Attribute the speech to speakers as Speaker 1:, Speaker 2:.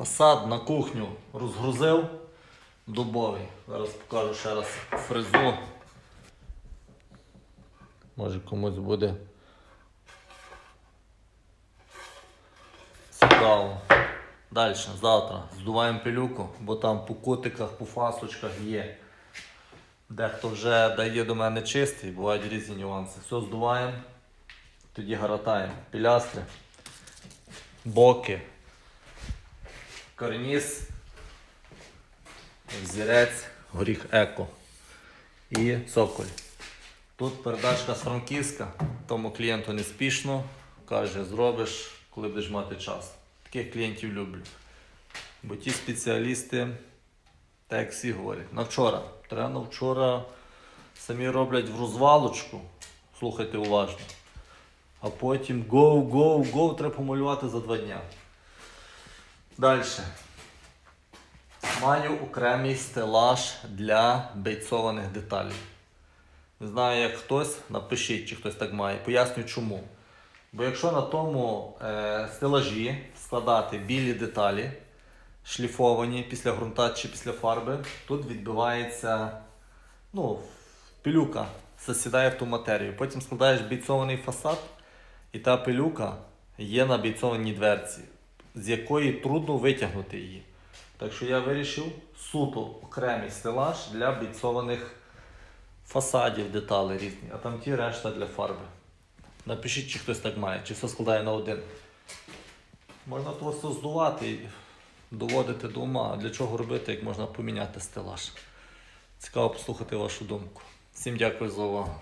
Speaker 1: Фасад на кухню розгрузив дубовий. Зараз покажу ще раз фрезу. Може комусь буде цікаво. Далі, завтра здуваємо пилюку, бо там по кутиках, по фасочках є. Дехто вже дає до мене чистий, бувають різні нюанси. Все здуваємо, тоді гаратаємо. Пілястри, боки, карніз, взірець, горіх еко і цоколь. Тут передачка з Франківська, тому клієнту не спішно, каже, зробиш, коли будеш мати час. Таких клієнтів люблю. Бо ті спеціалісти, так як всі говорять, на вчора. Треба вчора самі роблять в розвалочку, слухайте уважно. А потім go, go, go, треба помалювати за два дня. Далі. Маю окремий стелаж для бейцованих деталей. Не знаю, як хтось, напишіть, чи хтось так має. Поясню чому. Бо якщо на тому е, стелажі складати білі деталі, шліфовані після ґрунта чи після фарби, тут відбивається ну, пилюка, засідає в ту матерію. Потім складаєш бійцований фасад, і та пилюка є на бійцованій дверці, з якої трудно витягнути її. Так що я вирішив суто окремий стелаж для бійцованих фасадів, деталей різні, а там ті решта для фарби. Напишіть, чи хтось так має, чи все складає на один. Можна просто здувати і доводити до ума. Для чого робити, як можна поміняти стелаж? Цікаво послухати вашу думку. Всім дякую за увагу.